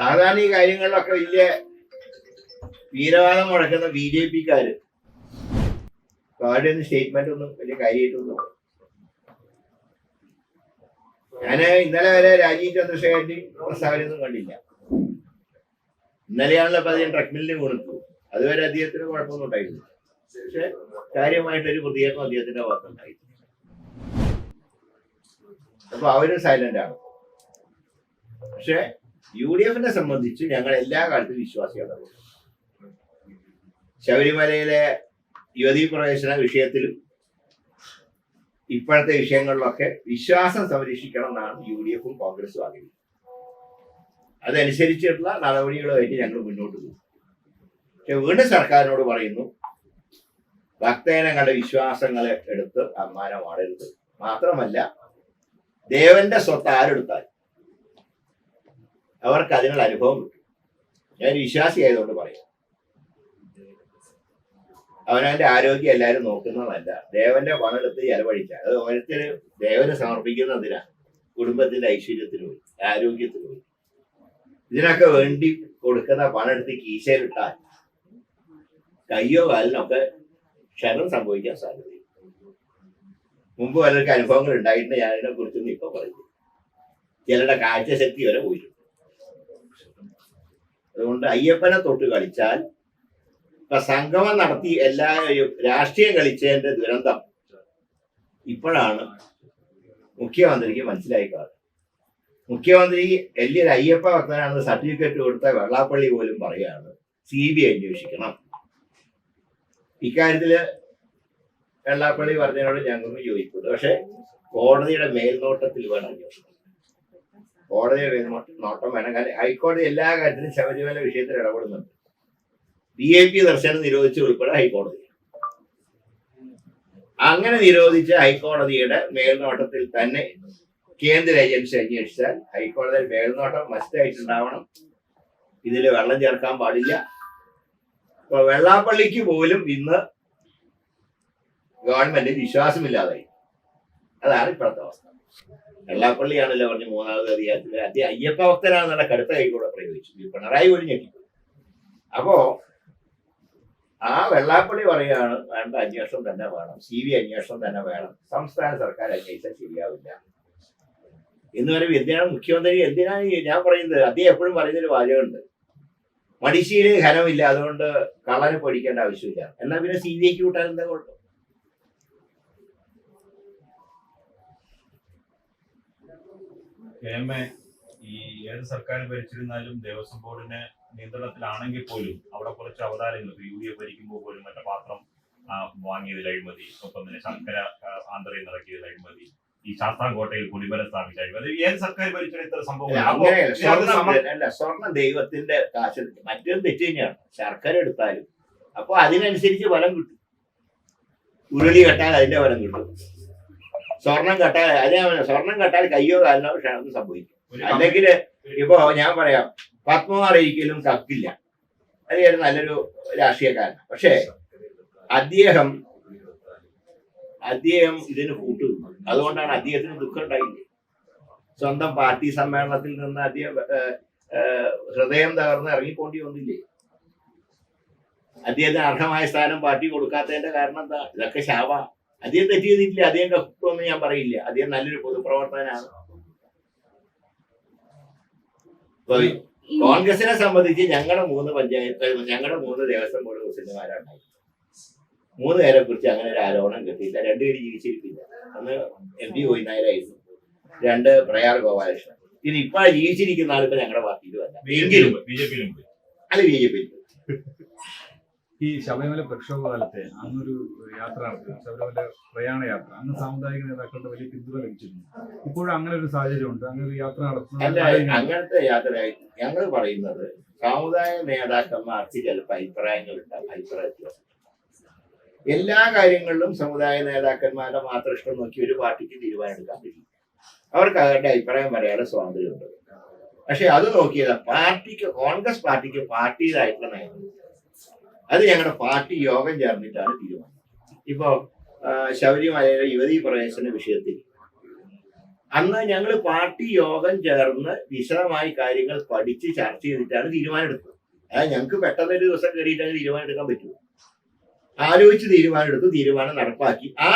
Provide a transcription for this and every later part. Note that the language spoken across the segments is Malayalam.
സാധാരണ ഈ കാര്യങ്ങളിലൊക്കെ വലിയ വീരവാദം മുടക്കുന്ന ബി ജെ പിക്കാര്. അവരുടെ ഒന്നും സ്റ്റേറ്റ്മെന്റ് ഒന്നും വലിയ കാര്യമായിട്ടൊന്നും ഞാൻ ഇന്നലെ വരെ രാജീവ് ചന്ദ്രശേഖരന്റെ പ്രസ്താവനയൊന്നും കണ്ടില്ല. ഇന്നലെയാണല്ലോ അപ്പൊ അദ്ദേഹം ട്രക്മില്ലിന് കൊടുത്തു അതുവരെ അദ്ദേഹത്തിന് കുഴപ്പമൊന്നും ഉണ്ടായിരുന്നു പക്ഷെ കാര്യമായിട്ടൊരു പ്രതികരണം അദ്ദേഹത്തിന്റെ ഭാഗത്തുണ്ടായി അപ്പൊ അവരും സൈലന്റ് ആണ്. പക്ഷെ യു ഡി എഫിനെ സംബന്ധിച്ച് ഞങ്ങൾ എല്ലാ കാലത്തും വിശ്വാസികളാണ്. ശബരിമലയിലെ യുവതീ പ്രവേശന വിഷയത്തിലും ഇപ്പോഴത്തെ വിഷയങ്ങളിലൊക്കെ വിശ്വാസം സംരക്ഷിക്കണം എന്നാണ് യു ഡി എഫും കോൺഗ്രസും ആഗ്രഹിക്കുന്നത്. അതനുസരിച്ചിട്ടുള്ള നടപടികളുമായിട്ട് ഞങ്ങൾ മുന്നോട്ട് പോകും. പക്ഷെ വീണ്ടും സർക്കാരിനോട് പറയുന്നു ഭക്തജനങ്ങളുടെ വിശ്വാസങ്ങളെ എടുത്ത് അമ്മാനമാടരുത്. മാത്രമല്ല ദേവന്റെ സ്വത്ത് ആരെടുത്താൽ അവർക്ക് അതിനുള്ള അനുഭവം കിട്ടും. ഞാൻ വിശ്വാസി ആയതുകൊണ്ട് പറയാം അവനവന്റെ ആരോഗ്യം എല്ലാവരും നോക്കുന്നതല്ല ദേവന്റെ പണെടുത്ത് ചെലവഴിച്ച അത് ഓരോരുത്തര് ദേവന് സമർപ്പിക്കുന്നതിനാ. കുടുംബത്തിന്റെ ഐശ്വര്യത്തിന് പോയി ആരോഗ്യത്തിന് പോയി ഇതിനൊക്കെ വേണ്ടി കൊടുക്കുന്ന പണെടുത്ത് കീശയിലിട്ടാൽ കയ്യോ കാലിനൊക്കെ ക്ഷണം സംഭവിക്കാൻ സാധ്യതയുണ്ട്. മുമ്പ് പലർക്ക് അനുഭവങ്ങൾ ഉണ്ടായിട്ടുണ്ട്. ഞാൻ അതിനെ കുറിച്ചൊന്നും ഇപ്പൊ പറയുന്നു ചിലരുടെ കാഴ്ചശക്തി വരെ പോയിട്ടുണ്ട്. അതുകൊണ്ട് അയ്യപ്പനെ തൊട്ട് കളിച്ചാൽ ഇപ്പൊ സംഗമം നടത്തി എല്ലാവരും രാഷ്ട്രീയം കളിച്ചതിന്റെ ദുരന്തം. ഇപ്പോഴാണ് മുഖ്യമന്ത്രിക്ക് മനസ്സിലായി കാണുന്നത്. മുഖ്യമന്ത്രി വലിയൊരു അയ്യപ്പ ഭക്തനാണെന്ന് സർട്ടിഫിക്കറ്റ് കൊടുത്ത വെള്ളാപ്പള്ളി പോലും പറയാണ് സി ബി ഐ അന്വേഷിക്കണം. ഇക്കാര്യത്തിൽ വെള്ളാപ്പള്ളി പറഞ്ഞതിനോട് ഞങ്ങൾക്ക് യോജിക്കുന്നു പക്ഷെ കോടതിയുടെ മേൽനോട്ടത്തിൽ വേണം അന്വേഷണം. കോടതിയുടെ നോട്ടം വേണം. കാരണം ഹൈക്കോടതി എല്ലാ കാര്യത്തിലും ശബരിമല വിഷയത്തിൽ ഇടപെടുന്നുണ്ട്. ബി എ പി ദർശനം നിരോധിച്ച് ഉൾപ്പെടെ ഹൈക്കോടതി. അങ്ങനെ നിരോധിച്ച ഹൈക്കോടതിയുടെ മേൽനോട്ടത്തിൽ തന്നെ കേന്ദ്ര ഏജൻസി അന്വേഷിച്ചാൽ ഹൈക്കോടതിയിൽ മേൽനോട്ടം മസ്റ്റായിട്ടുണ്ടാവണം. ഇതിൽ വെള്ളം ചേർക്കാൻ പാടില്ല. ഇപ്പൊ വെള്ളാപ്പള്ളിക്ക് പോലും ഇന്ന് ഗവൺമെന്റ് വിശ്വാസമില്ലാതായി. അതാണ് ഇപ്പോഴത്തെ അവസ്ഥ. വെള്ളാപ്പള്ളിയാണല്ലോ പറഞ്ഞ് മൂന്നാമത് അധികാരത്തിൽ അദ്ദേഹം അയ്യപ്പ ഭക്തനാണെന്നുള്ള കടുത്ത കൈകൂടെ പ്രയോഗിച്ചു. പിണറായി ഞെട്ടി അപ്പോ ആ വെള്ളാപ്പള്ളി പറയുകയാണ് വേണ്ട അന്വേഷണം തന്നെ വേണം. സി ബി അന്വേഷണം തന്നെ വേണം. സംസ്ഥാന സർക്കാർ അന്വേഷിച്ചാൽ ശരിയാവില്ല. എന്ന് പറയുമ്പോൾ എന്തിനാണ് മുഖ്യമന്ത്രി എന്തിനാണ് ഞാൻ പറയുന്നത്? അദ്ദേഹം എപ്പോഴും പറയുന്നൊരു വാചകമുണ്ട്. മടിശ്ശീൽ ഖനമില്ല അതുകൊണ്ട് കള്ളനെ പേടിക്കേണ്ട ആവശ്യമില്ല. എന്നാൽ പിന്നെ സി ബി ഐക്ക് വിട്ടാൽ എന്താ കുഴപ്പം? കെ എം എ ഈ ഏത് സർക്കാർ ഭരിച്ചിരുന്നാലും ദേവസ്വം ബോർഡിന് നിയന്ത്രണത്തിലാണെങ്കിൽ പോലും അവിടെ കുറച്ച് അവതാരങ്ങൾ യു ഡി എഫ് ഭരിക്കുമ്പോൾ പോലും മറ്റേ പാത്രം വാങ്ങിയതിൽ അഴിമതി ഒപ്പം തന്നെ ശർക്കര ആന്തരയിൽ നിറക്കിയതിൽ അഴിമതി ഈ ശാസ്താംകോട്ടയിൽ കൊടിമരം സ്ഥാപിച്ച അഴിമതി ഏത് സർക്കാർ ഭരിച്ചാലും ഇത്ര സംഭവം സ്വർണം ദൈവത്തിന്റെ കാശ് മറ്റൊരു തെറ്റ് തന്നെയാണ്. ശർക്കര എടുത്താലും അപ്പൊ അതിനനുസരിച്ച് ഫലം കിട്ടും. ഉരുളി കെട്ടാൽ അതിന്റെ ഫലം കിട്ടും. സ്വർണം കെട്ടാൽ അതേ സ്വർണം കെട്ടാൽ കയ്യോ കാലിനോ ക്ഷണം സംഭവിക്കും അല്ലെങ്കിൽ ഇപ്പൊ ഞാൻ പറയാം പത്മകുമാർ ഒരിക്കലും കക്കില്ല അതൊരു നല്ലൊരു രാഷ്ട്രീയക്കാരനാണ്. പക്ഷേ അദ്ദേഹം അദ്ദേഹം ഇതിന് കൂട്ടു അതുകൊണ്ടാണ് അദ്ദേഹത്തിന് ദുഃഖം ഉണ്ടായില്ലേ? സ്വന്തം പാർട്ടി സമ്മേളനത്തിൽ നിന്ന് അദ്ദേഹം ഹൃദയം തകർന്ന് ഇറങ്ങിപ്പോണ്ടി വന്നില്ലേ? അദ്ദേഹത്തിന് അർഹമായ സ്ഥാനം പാർട്ടി കൊടുക്കാത്തതിന്റെ കാരണം എന്താ? ഇതൊക്കെ ശാപ അദ്ദേഹം തെറ്റ് ചെയ്തിട്ടില്ല അദ്ദേഹം കക്കുമെന്ന് ഞാൻ പറയില്ല. അദ്ദേഹം നല്ലൊരു പൊതുപ്രവർത്തകനാണ്. കോൺഗ്രസിനെ സംബന്ധിച്ച് ഞങ്ങളുടെ മൂന്ന് പഞ്ചായത്ത് ഞങ്ങളുടെ മൂന്ന് ദേവസ്വം ബോർഡ് പ്രസിഡന്റുമാരാണ്. മൂന്ന് പേരെ കുറിച്ച് അങ്ങനെ ഒരു ആരോപണം കിട്ടിയില്ല. രണ്ടുപേര് ജീവിച്ചിരിക്കില്ല. അന്ന് എം പി ഗോവിന്ദനായരായിരുന്നു രണ്ട് പ്രയാർ ഗോപാലകൃഷ്ണൻ. ഇനി ഇപ്പൊ ജീവിച്ചിരിക്കുന്ന ആളിപ്പോ ഞങ്ങളുടെ പാർട്ടിയിലും അല്ല. എങ്കിലും ബി ജെ പിയിലും ബി ജെ പി ഈ ശബരിമല പ്രക്ഷോഭ കാലത്തെ അന്നൊരു യാത്ര നടത്തി ശബരിമല പ്രയാണ യാത്ര. അന്ന് സാമുദായിക നേതാക്കളുടെ വലിയ പിന്തുണ ലഭിച്ചിരുന്നു. ഇപ്പോഴും അങ്ങനെ ഒരു സാഹചര്യമുണ്ട്. അങ്ങനെ ഒരു യാത്ര നടത്തുന്നത് അങ്ങനത്തെ യാത്ര ഞങ്ങൾ പറയുന്നത് സാമുദായ നേതാക്കന്മാർക്ക് ചിലപ്പോൾ അഭിപ്രായങ്ങൾ ഉണ്ടാകും അഭിപ്രായ എല്ലാ കാര്യങ്ങളിലും സമുദായ നേതാക്കന്മാരുടെ മാത്രം ഇഷ്ടം നോക്കി ഒരു പാർട്ടിക്ക് തീരുമാനമെടുക്കാൻ കഴിയും അവർക്ക് അവരുടെ അഭിപ്രായം പറയാനുള്ള സ്വാതന്ത്ര്യമുണ്ട്. പക്ഷെ അത് നോക്കിയത് പാർട്ടിക്ക് കോൺഗ്രസ് പാർട്ടിക്ക് പാർട്ടിയിലായിട്ടുള്ള നയങ്ങൾ അത് ഞങ്ങളുടെ പാർട്ടി യോഗം ചേർന്നിട്ടാണ് തീരുമാനം. ഇപ്പോ ആ, ശബരിമലയിലെ യുവതി പ്രവേശന വിഷയത്തിൽ അന്ന് ഞങ്ങൾ പാർട്ടി യോഗം ചേർന്ന് വിശദമായി കാര്യങ്ങൾ പഠിച്ച് ചർച്ച ചെയ്തിട്ടാണ് തീരുമാനമെടുത്തത്. അതായത് ഞങ്ങൾക്ക് പെട്ടെന്ന് ഒരു ദിവസം കയറിയിട്ട് അങ്ങ് തീരുമാനമെടുക്കാൻ പറ്റുമോ? ആലോചിച്ച് തീരുമാനം എടുത്തു തീരുമാനം നടപ്പാക്കി. ആ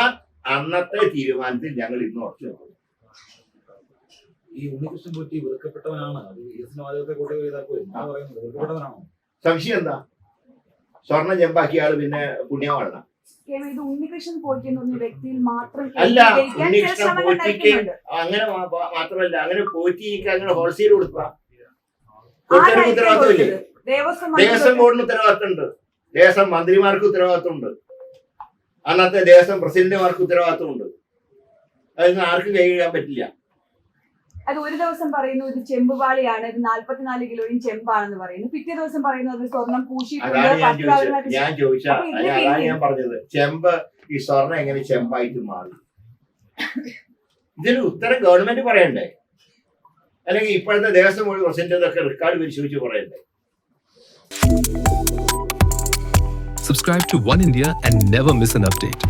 അന്നത്തെ തീരുമാനത്തിൽ ഞങ്ങൾ ഇന്ന് ഉറച്ചു നിൽക്കുന്നു. ഈ ഉണ്ണികൃഷ്ണൻ പോറ്റി വെറുക്കപ്പെട്ടവനാണോ? സംശയം എന്താ? സ്വർണം ചെമ്പാക്കിയ ആൾ പിന്നെ പുണ്യമാണ് ഇത് ഉണ്ണികൃഷ്ണൻ പോറ്റി എന്ന് പറഞ്ഞ വ്യക്തിയിൽ മാത്രം അല്ല, ഉണ്ണികൃഷ്ണൻ പോറ്റിക്ക് അങ്ങനെ മാത്രമല്ല അങ്ങനെ പോറ്റിക്ക് അങ്ങനെ ഹോൾസെയിൽ കൊടുക്കുക കൊടുത്തത്? ദേവസ്വം ബോർഡിന് ഉത്തരവാദിത്തം ഉണ്ട് ദേവസ്വം മന്ത്രിമാർക്ക് ഉത്തരവാദിത്തമുണ്ട് അന്നത്തെ ദേവസ്വം പ്രസിഡന്റുമാർക്ക് ഉത്തരവാദിത്തമുണ്ട് അതിന് ആർക്കും കൈ കഴിയാൻ പറ്റില്ല. അത് ഒരു ദിവസം പറയുന്നു ഇത് ചെമ്പുപാളിയാണ് ഇത് നാല്പത്തിനാല് കിലോയും ചെമ്പാണെന്ന് പറയുന്നു. പിറ്റേ ദിവസം പറയുന്നത് അത് സ്വർണം പൂശിയിട്ടുണ്ട് ഞാൻ പത്ത് ചോദിച്ചത്. പവനമായിട്ട് ഞാൻ ചോദിച്ച അതാണ് ഞാൻ പറഞ്ഞത്. ചെമ്പ് ഈ സ്വർണം എങ്ങനെ ചെമ്പായിട്ട് മാറി? ഇതിന് ഉത്തരം ഗവൺമെന്റ് പറയണ്ടേ? അല്ലെങ്കിൽ ഇപ്പോഴത്തെ ദേവസ്വം ബോർഡ് പ്രസിഡന്റ് ഇതൊക്കെ റെക്കോർഡ് പരിശോധിച്ച് പറയണ്ടേ? Subscribe to One India and never miss an update.